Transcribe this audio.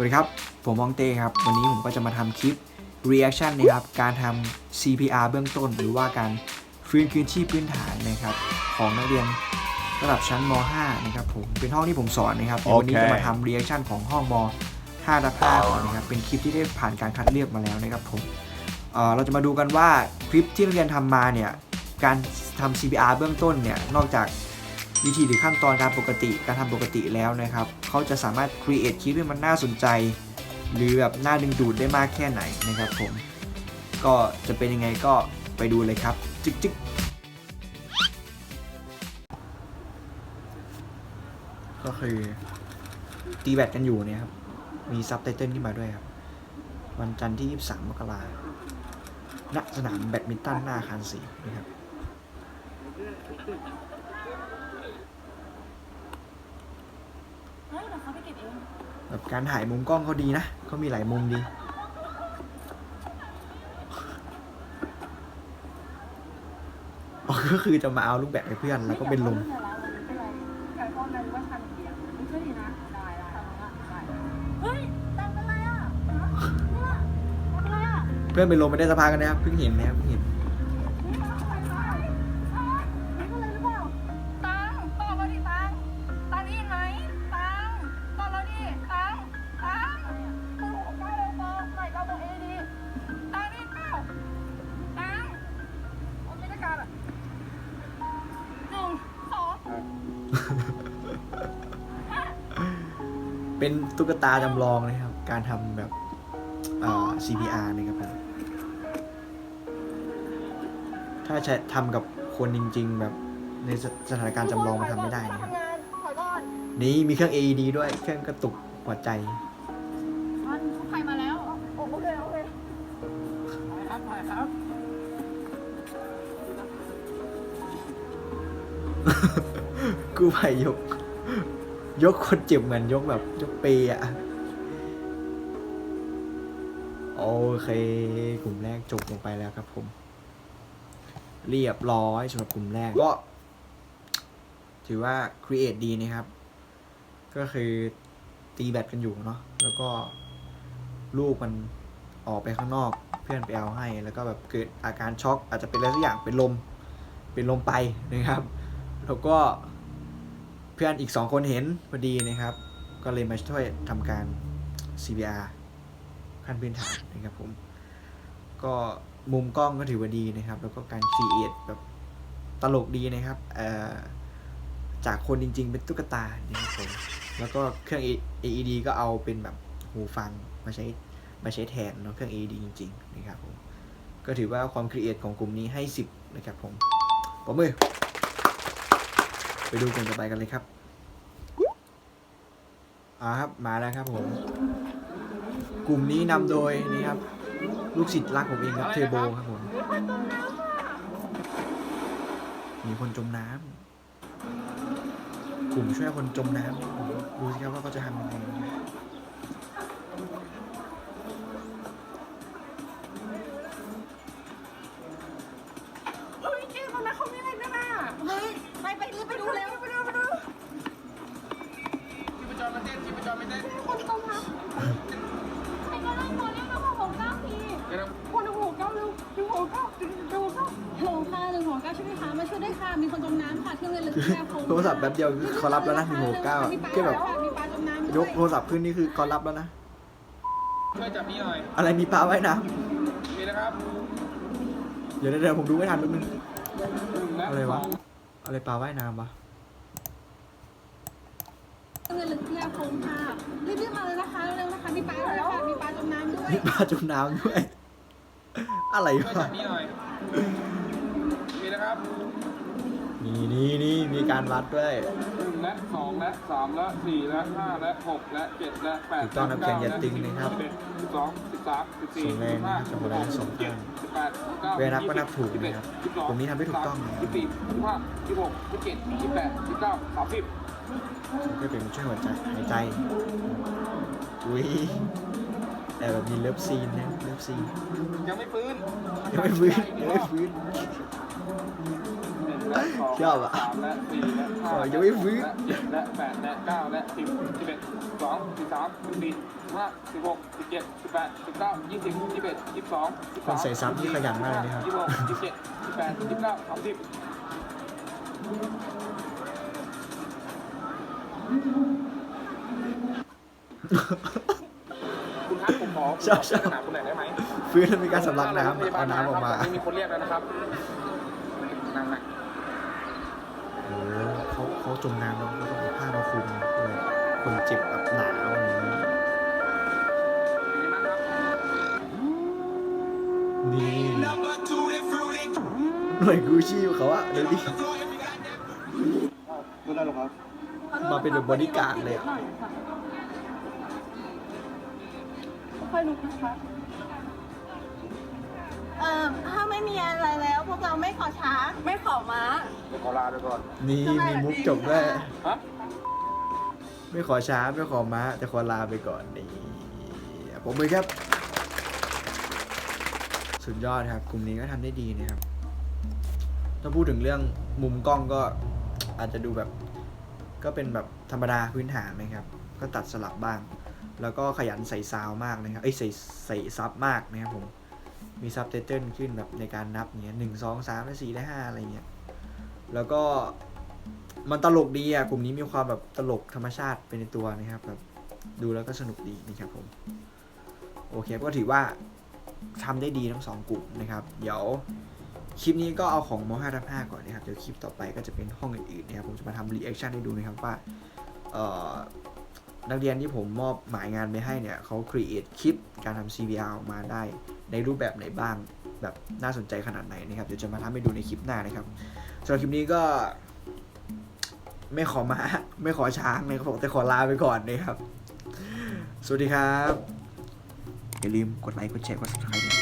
วัสดีครับ ผมมองเต้ครับ วันนี้ผมก็จะมาทำคลิป reaction นะครับ การทำ CPR เบื้องต้น หรือว่าการฟื้นคืนชีพพื้นฐานนะครับ ของนักเรียนระดับชั้นม .5 นะครับผม เป็นห้องที่ผมสอนนะครับเดี๋ยววันนี้โอเคจะมาทำ reaction ของห้องม5ทับ5ก่อนนะครับ เป็นคลิปที่ได้ผ่านการคัดเลือกมาแล้วนะครับผมเอ่อเราจะมาดูกันว่าคลิปที่นักเรียนทำมาเนี่ย การทำ CPR เบื้องต้นเนี่ย นอกจาก วิธีหรือขั้นตอนการปกติการทำปกติแล้วนะครับเขาจะสามารถ create คลิปให้มันน่าสนใจ หรือแบบน่าดึงดูดได้มากแค่ไหนนะครับผม ก็จะเป็นยังไงก็ไปดูเลยครับจึ๊กจึ๊กก็คือตีแบตกันอยู่เนี่ยครับ มีซับไตเติลที่มาด้วยครับ วันจันทร์ที่ 23 มกราคมณสนามแบดมินตันหน้าอาคารสีนะครับ เฮ้ยเดี๋ยวเขาไปเก็บเองแบบการถ่ายมุมกล้องเขาดีนะเขามีหลายมุมดีอ๋อก็คือจะมาเอาลูกแบบให้เพื่อนแล้วก็เป็นลมไก่ทอดในว่าชันเดียวมันช่วยดีนะได้ได้ทำได้เฮ้ยตังเป็นไรอะเนี่ยตังเป็นไรอะ เพื่อนเป็นลมไม่ได้สภากันนะครับเพิ่งเห็นนะครับเพิ่งเห็นนี่ เป็นตุ๊กตาจำลองนะครับ การทำแบบเอ่อ CPR นะครับผมถ้าใช้ทำกับคนจริง ๆ แบบในสสถานการณ์จำลองมันทำไม่ได้นะครับทำงานถอยก่อนนี่มีเครื่อง AED ด้วย เครื่องกระตุกหัวใจมันใครมาแล้ว โอเคโอเคครับถ่ายครับ กู้ภัยยก ยกคนเจ็บเหมือนยกแบบ ยกเปรย์อะโอเค กลุ่มแรกจบลงไปแล้วครับผม เรียบร้อยสำหรับกลุ่มแรกก็ถือว่าครีเอทดีนะครับ ก็คือตีแบตกันอยู่เนาะแล้วก็ลูกมันออกไปข้างนอก เพื่อนไปเอาให้ แล้วก็แบบเกิดอาการช็อกอาจจะเป็นอะไรสักอย่างเป็นลม เป็นลมไปนะครับ แล้วก็ พื่อนอีกสองคนเห็นพอดีนะครับ ก็เลยมาช่วยทำการ CPR ขั้นพื้นฐานนะครับผม ก็มุมกล้องก็ถือว่าดีนะครับ แล้วก็การครีเอทแบบตลกดีนะครับจากคนจริง ๆ เป็นตุ๊กตานะครับผมแล้วก็เครื่อง AED ก็เอาเป็นแบบหูฟังมาใช้มาใช้แทนเนาะเครื่อง AED จริง ๆ นะครับผม ก็ถือว่าความครีเอทของกลุ่มนี้ให้ 10 นะครับผมปรบมือ ไปดูกลุ่มต่อไปกันเลยครับอ่าครับมาแล้วครับผม กลุ่มนี้นำโดยนี่ครับ ลูกศิษย์รักผมเองครับเทโบครับผม มีคนจมน้ำกลุ่มช่วยคนจมน้ำครับผมดูสิครับว่าเขาจะทำยังไง ค่ะที่โรงเรียนลึกแค่พงโทรศัพท์แป๊บเดียวเขารับแล้วนะหนึ่งหกเก้ามีปลาแค่แบบมีปลาจมน้ำยกโทรศัพท์ขึ้นนี่คือเขารับแล้วนะ ช่วยจับนี่หน่อยอะไรมีปลาไว้นะมีนะครับเดี๋ยวเดี๋ยวผมดูไม่ทันแป๊บนึงหนึ่งและอะไรวะสงอะไรปลาว่ายน้ำวะโรงเรียนลึกแค่พงค่ะรีบๆมาเลยนะคะเร็วๆนะคะมีปลาด้วยค่ะมีปลาจมน้ำด้วยมีปลาจมน้ำด้วย อะไรช่วยวะจับนี่หน่อย นี่นี่นี่มีการวัดด้วย หนึ่งและสองและสามและสี่และห้าและหกและเจ็ดและแปดถูกต้องนะเพียงอย่าตึงนะครับสิบเอ็ดสิบสองสิบสามสิบสี่ส่งแรงสิบห้านะครับส่งแรงส่งสิบเจ็ดข้างสิบแปดสิบเก้าเวลานับก็นับถูกยี่สินะครับสิบสองผมนี่ทำให้ถูกต้องนะครับยี่สิบสี่ยี่สิบห้ายี่สิบหกยี่สิบเจ็ดยี่สิบแปดยี่สิบเก้าสามสิบก็เป็นช่วยหัวใจหายใจอุ้ยแต่แบบมีเลิฟซีนนะเลิฟซีนยังไม่ฟื้นยังไม่ฟื้นยังไม่ฟื้นและสง ชอบอะและสามและสี่และห้าอ๋อยังไม่ฟื้น และเจ็ดและแปดและเก้าและสิบสิบเอ็ดสิบสองสิบสามสิบสี่ห้าสิบหกสิบเจ็ดสิบแปดสิบเก้ายี่สิบยี่สิบเอ็ดยี่สิบสองยี่สิบคนใส่ซับนี่ขยันมากเลยนะครับ ยี่สิบหกยี่สิบเจ็ดยี่สิบแปดยี่สิบเก้าสามสิบคุณครับผมขอชอบชอบขนาดคุณหน่อยได้ไหม ฟื้นแล้วมีการสำลักน้ำเอาน้ำออกมาตอนนี้มีคนเรียกแล้วนะครับนั่งนั่ งโอ้เขาเขาจมน้ำแล้วเขาต้องเอาผ้ามาคลุมเลยคนเจ็บแบบหนาวอะไรอย่างนี้นี่หน่วยกู้ชีพเขาอะเดี๋ยวดิดูได้หรอครับ มาเป็นแบบบอดี้การดเลยอะ ค่อยลุกนะคะ เอ่อถ้าไม่มีอะไรแล้ว พวกเราไม่ขอช้า ไม่ขอม้า เดี๋ยวขอลาไปก่อน นี่มีมุกจบด้วยฮะ ไม่ขอช้าไม่ขอม้าแต่ขอลาไปก่อนนี่ผมมือครับ สุดยอดครับ กลุ่มนี้ก็ทำได้ดีนะครับ ถ้าพูดถึงเรื่องมุมกล้องก็อาจจะดูแบบ ก็เป็นแบบธรรมดาพื้นฐานนะครับ ก็ตัดสลับบ้าง แล้วก็ขยันใส่ซาวมากนะครับ เอ้ยใส่ใส่ซับมากนะครับผม มีซับไตเติลขึ้นแบบในการนับเงี้ยหนึ่งสองสามและสี่และห้าอะไรเงี้ยแล้วก็มันตลกดีอะกลุ่มนี้มีความแบบตลกธรรมชาติเป็นในตัวนะครับแบบดูแล้วก็สนุกดีนะครับผมโอเคก็ถือว่าทำได้ดีทั้งสองกลุ่มนะครับ เดี๋ยวคลิปนี้ก็เอาของม5ทับ5ก่อนนะครับ เดี๋ยวคลิปต่อไปก็จะเป็นห้องอื่นๆนะครับ ผมจะมาทำรีแอคชั่นให้ดูนะครับว่า เอ่อ นักเรียนที่ผมมอบหมายงานไปให้เนี่ยเขาครีเอทคลิปการทำ CVR ออกมาได้ในรูปแบบไหนบ้าง แบบน่าสนใจขนาดไหนนะครับ เดี๋ยวจะมาทำให้ดูในคลิปหน้านะครับสำหรับคลิปนี้ก็ ไม่ขอมาไม่ขอช้างนะครับผมแต่ขอลาไปก่อนนะครับ สวัสดีครับ อย่าลืมกดไลค์กดแชร์กด subscribe